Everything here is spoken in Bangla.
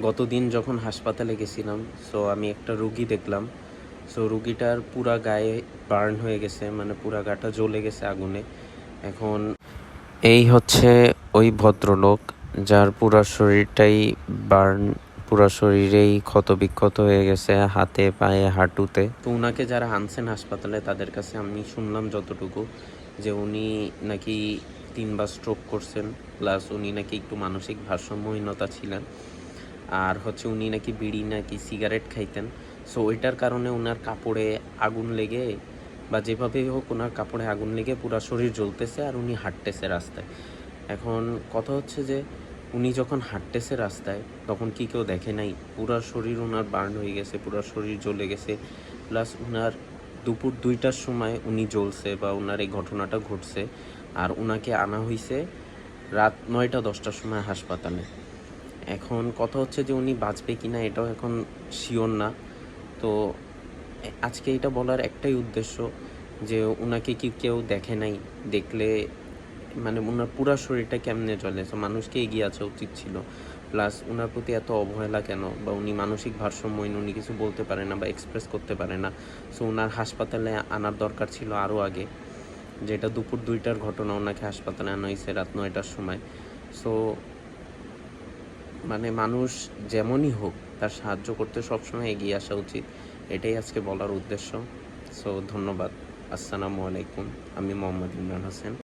গতদিন যখন হাসপাতালে গেছিলাম সো আমি একটা রুগী দেখলাম। সো রুগীটার পুরা গায়ে বার্ন হয়ে গেছে মানে পুরা গাটা জ্বলে গেছে আগুনে। এখন এই হচ্ছে ওই ভদ্রলোক, যার পুরা শরীরটাই বার্ন পুরা শরীরেই ক্ষত বিক্ষত হয়ে গেছে হাতে, পায়ে, হাঁটুতে। তো উনাকে যারা আনছেন হাসপাতালে, তাদের কাছে আমি শুনলাম যতটুকু যে উনি নাকি তিনবার স্ট্রোক করছেন প্লাস উনি নাকি একটু মানসিক ভারসাম্যহীনতা ছিলেন। আর হচ্ছে উনি নাকি বিড়ি নাকি সিগারেট খাইতেন। সো ওইটার কারণে ওনার কাপড়ে আগুন লেগে বা যেভাবে হোক ওনার কাপড়ে আগুন লেগে পুরো শরীর জ্বলতেছে আর উনি হাঁটতেছে রাস্তায়। এখন কথা হচ্ছে যে, উনি যখন হাঁটতেছে রাস্তায়, তখন কি কেউ দেখে নাই? পুরো শরীর ওনার বার্ন হয়ে গেছে, পুরো শরীর জ্বলে গেছে। প্লাস ওনার দুপুর দুইটার সময় উনি জ্বলছে বা ওনার এই ঘটনাটা ঘটছে। আর ওনাকে আনা হয়েছে রাত নয়টা দশটার সময় হাসপাতালে। এখন কথা হচ্ছে যে উনি বাঁচবে কি না এটাও এখন শিওর না। তো আজকে এটা বলার একটাই উদ্দেশ্য যে ওনাকে কি কেউ দেখে নাই, দেখলে মানে ওনার পুরা শরীরটা কেমনে চলে তো মানুষকে এগিয়ে আসা উচিত ছিল। প্লাস ওনার প্রতি এত অবহেলা কেন? বা উনি মানসিক ভারসাম্যহীন, উনি কিছু বলতে পারে না বা এক্সপ্রেস করতে পারে না। সো ওনার হাসপাতালে আনার দরকার ছিল আরও আগে। যেটা দুপুর দুইটার ঘটনা ওনাকে হাসপাতালে আনা হয়েছে রাত নয়টার সময়। সো মানে মানুষ যেমনই হোক তার সাহায্য করতে সবসময় এগিয়ে আসা উচিত। এটাই আজকে বলার উদ্দেশ্য। সো ধন্যবাদ। আসসালামু আলাইকুম। আমি মোহাম্মদ ইমরান হোসেন।